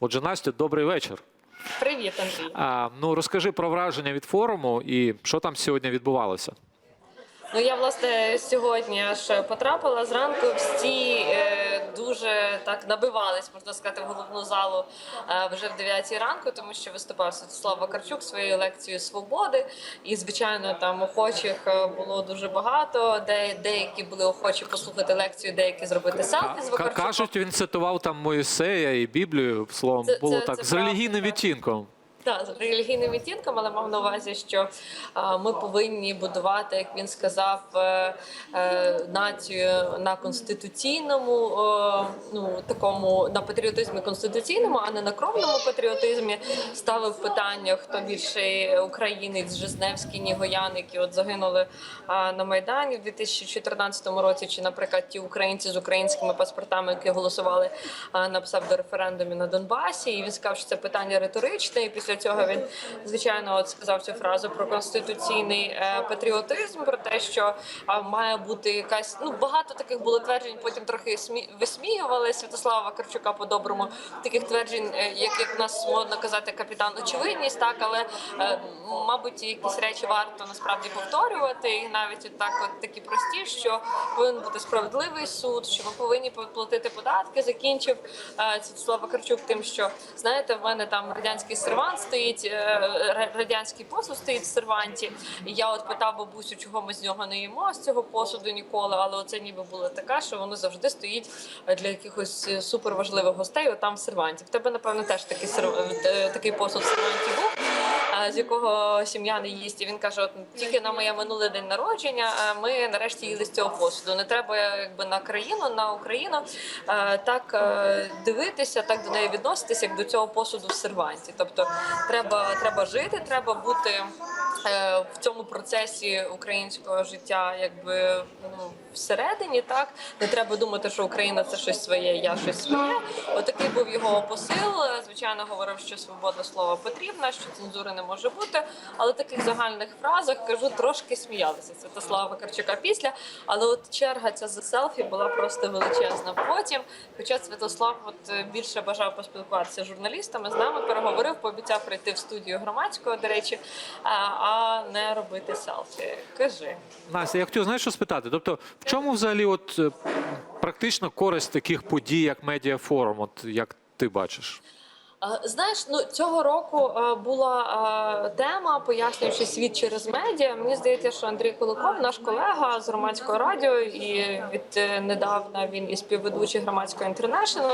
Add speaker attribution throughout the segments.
Speaker 1: Отже, Настя, добрий вечір.
Speaker 2: Привіт, Андрій.
Speaker 1: А, ну розкажи про враження від форуму і що там сьогодні відбувалося.
Speaker 2: Ну я власне сьогодні аж потрапила зранку. Всі е, дуже так набивались, можна сказати, в головну залу е, вже в 9 ранку, тому що виступав Святослав Вакарчук своєю лекцією свободи. І звичайно, там охочих е, було дуже багато. Де деякі були охочі послухати лекцію, деякі зробити селфі з
Speaker 1: Ка-
Speaker 2: Вакарчуком.
Speaker 1: Кажуть, він цитував там Моїсея і Біблію. Словом,
Speaker 2: Це-
Speaker 1: було
Speaker 2: це-
Speaker 1: так
Speaker 2: це
Speaker 1: з
Speaker 2: правда,
Speaker 1: релігійним
Speaker 2: так.
Speaker 1: відтінком.
Speaker 2: Так, з релігійним відтінком, але мав на увазі, що ми повинні будувати, як він сказав, е, е, націю на конституційному, е, ну такому на патріотизмі конституційному, а не на кровному патріотизмі. Ставив питання, хто більший українець, Жизневський, Нігоян, які от загинули на майдані в 2014 році, чи, наприклад, ті українці з українськими паспортами, які голосували на псевдореферендумі на Донбасі. І він сказав, що це питання риторичне. І після цього він звичайно от сказав цю фразу про конституційний е, патріотизм, про те, що має бути якась ну багато таких було тверджень. Потім трохи смі... висміювали Святослава Вакарчука по-доброму. Таких тверджень, е, як, як в нас модно казати, капітан очевидність, так але е, мабуть якісь речі варто насправді повторювати, і навіть от так, от такі прості, що повинен бути справедливий суд, що ми повинні платити податки. Закінчив е, Святослав Вакарчук тим, що знаєте, в мене там радянський сервант стоїть, е, радянський посуд стоїть в серванті. Я от питав бабусю, чого ми з нього не їмо з цього посуду ніколи. Але оце ніби було таке, що воно завжди стоїть е, для якихось е, суперважливих гостей. Отам в серванті. В тебе напевно теж такий серв- такий посуд в серванті був. З якого сім'я не їсть, і він каже: от тільки на моє минуле день народження ми нарешті їли з цього посуду. Не треба якби на країну, на Україну так е, дивитися, так до неї відноситися, як до цього посуду в серванті. Тобто, треба, треба жити, треба бути в цьому процесі українського життя, якби ну всередині, так не треба думати, що Україна це щось своє, я щось своє. Отакий був його посил. Е, Звичайно, говорив, що свобода слова потрібна, що цензури не може бути. Але таких загальних фразах кажу, трошки сміялися Святослава Вакарчука після. Але от черга ця за селфі була просто величезна. Потім, хоча Святослав от е, більше бажав поспілкуватися з журналістами, з нами переговорив, пообіцяв прийти в студію громадського, до речі, а, не робити селфі. Кажи.
Speaker 1: Настя, я хотів знаєш, що спитати? Тобто, в чому взагалі от е, практично користь таких подій, як медіафорум, от як ти бачиш?
Speaker 2: Знаєш, ну цього року е, була е, тема, пояснюючи світ через медіа. Мені здається, що Андрій Куликов, наш колега з громадського радіо, і від е, недавна він і співведучий громадського інтернешнл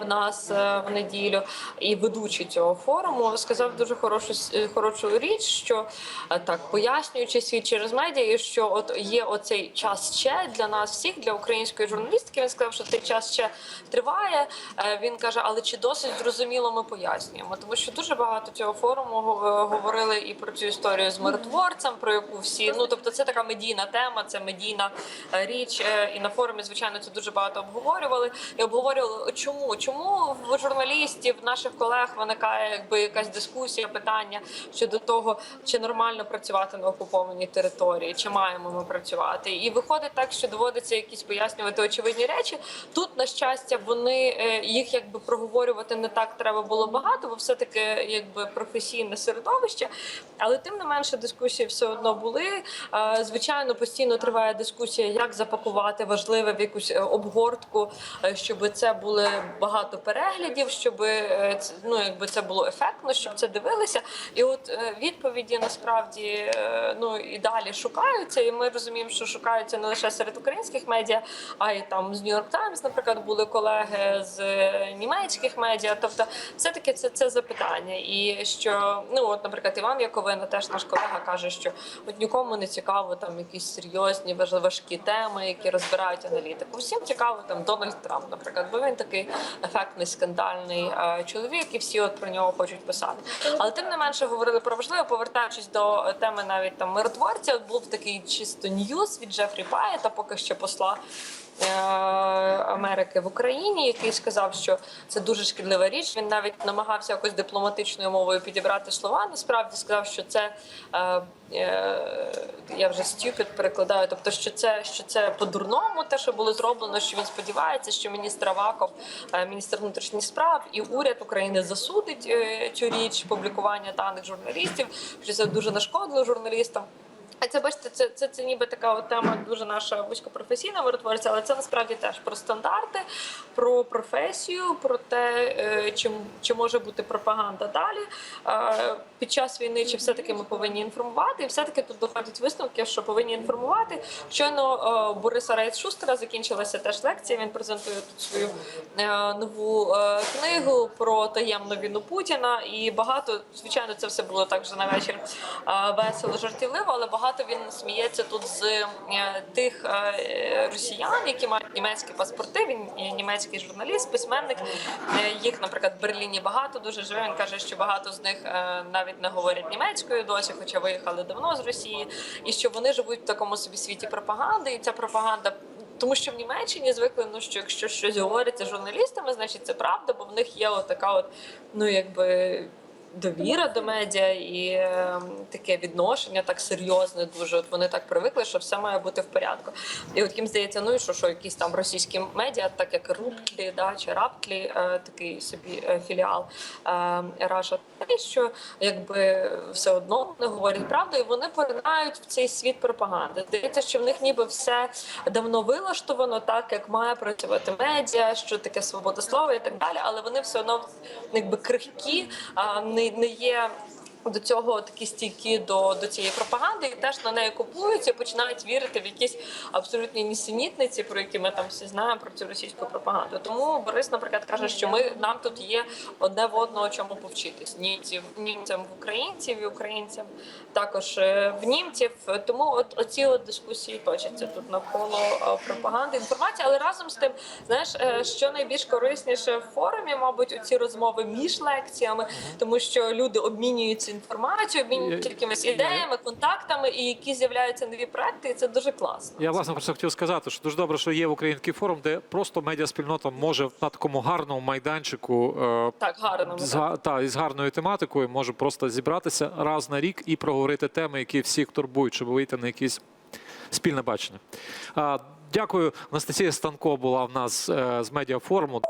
Speaker 2: в нас в неділю, і ведучий цього форуму, сказав дуже хорошу хорошу річ, що так пояснюючи світ через медіа, і що от є оцей час ще для нас всіх, для української журналістики. Він сказав, що цей час ще триває. Він каже, але чи досить зрозуміло ми пояснюємо? Тому що дуже багато цього форуму говорили і про цю історію з миротворцем, про яку всі ну тобто, це така медійна тема, це медійна е, річ. Е, І на форумі, звичайно, це дуже багато обговорювали. І обговорювали, чому чому в журналістів, наших колег виникає якби якась дискусія, питання щодо того, чи нормально працювати на окупованій території, чи маємо ми працювати. І виходить так, що доводиться якісь пояснювати очевидні речі. Тут, на щастя, вони е, їх якби проговорювати не так треба було багато, бо все таки якби професійне середовище. Але тим не менше дискусії все одно були. Е, Звичайно, постійно триває дискусія, як запакувати важливе в якусь е, обгортку, е, щоб це були багато переглядів, щоб ну якби це було ефектно, щоб це дивилися. І от відповіді насправді ну і далі шукаються. І ми розуміємо, що шукаються не лише серед українських медіа, а й там з Нью-Йорк Таймс, наприклад, були колеги з німецьких медіа. Тобто, все таки це, це запитання. І що ну от, наприклад, Іван Яковина, теж наш колега, каже, що от нікому не цікаво там якісь серйозні важкі теми, які розбирають аналітику. Всім цікаво там Дональд Трамп, наприклад, бо він такий ефектний скандальний е, чоловік, і всі от про нього хочуть писати. Але тим не менше говорили про важливе, повертаючись до теми навіть там миротворця, от був такий чисто ньюз від Джефрі Паєта, поки що посла. Е, Америки в Україні, який сказав, що це дуже шкідлива річ. Він навіть намагався якось дипломатичною мовою підібрати слова. Насправді сказав, що це е, е, я вже stupid перекладаю. Тобто, що це що це по-дурному, те, що було зроблено, що він сподівається, що міністр Аваков, міністр внутрішніх справ і уряд України засудить цю річ публікування даних журналістів, що це дуже нашкодило журналістам. А це бачите, це, це, це ніби така от тема дуже наша вузькопрофесійна миротворця, але це насправді теж про стандарти, про професію, про те, е, чи, чи може бути пропаганда далі е, під час війни, чи все-таки ми повинні інформувати. І все-таки тут доходять висновки, що повинні інформувати. Щойно е, Бориса Рейс Шустера закінчилася теж лекція. Він презентує тут свою е, нову е, книгу про таємну війну Путіна. І багато, звичайно, це все було так вже на вечір е, весело, жартівливо, але багато він сміється тут з е, тих е, росіян, які мають німецькі паспорти. Він німецький журналіст, письменник. Е, Їх, наприклад, в Берліні багато дуже живе. Він каже, що багато з них е, навіть не говорять німецькою досі, хоча виїхали давно з Росії, і що вони живуть в такому собі світі пропаганди, і ця пропаганда. Тому що в Німеччині звикли, ну що якщо щось говориться журналістами, значить це правда, бо в них є отака, от ну якби довіра до медіа і е, таке відношення так серйозне. Дуже от вони так привикли, що все має бути в порядку. І от їм здається, ну і що, що якісь там російські медіа, так як Руптлі, да чи Раптлі, е, такий собі е, філіал е, Раша, що якби все одно не говорять правду, і вони поринають в цей світ пропаганди. Здається, що в них ніби все давно вилаштовано, так як має працювати медіа, що таке свобода слова і так далі, але вони все одно якби крихкі, а не, є. До цього такі стійкі до, до цієї пропаганди, і теж на неї купуються, починають вірити в якісь абсолютні нісенітниці, про які ми там всі знаємо про цю російську пропаганду. Тому Борис, наприклад, каже, що ми нам тут є одне в одного чому повчитись. Німців, німцям в українців і українцям також е, в німців. Тому от оці от дискусії точаться тут навколо е, пропаганди, інформації. Але разом з тим, знаєш, е, що найбільш корисніше в форумі, мабуть, оці розмови між лекціями, тому що люди обмінюються інформацією, обмінюються якимись ідеями, контактами, і які з'являються нові проекти, і це дуже класно.
Speaker 1: Я власне про це хотів сказати, що дуже добре, що є український форум, де просто медіаспільнота може на такому гарному майданчику е,
Speaker 2: Так, гарно.
Speaker 1: з, га- та, із гарною тематикою може просто зібратися раз на рік і проговорити теми, які всіх турбують, щоб вийти на якісь спільне бачення. Дякую. Анастасія Станко була в нас е, з медіафоруму.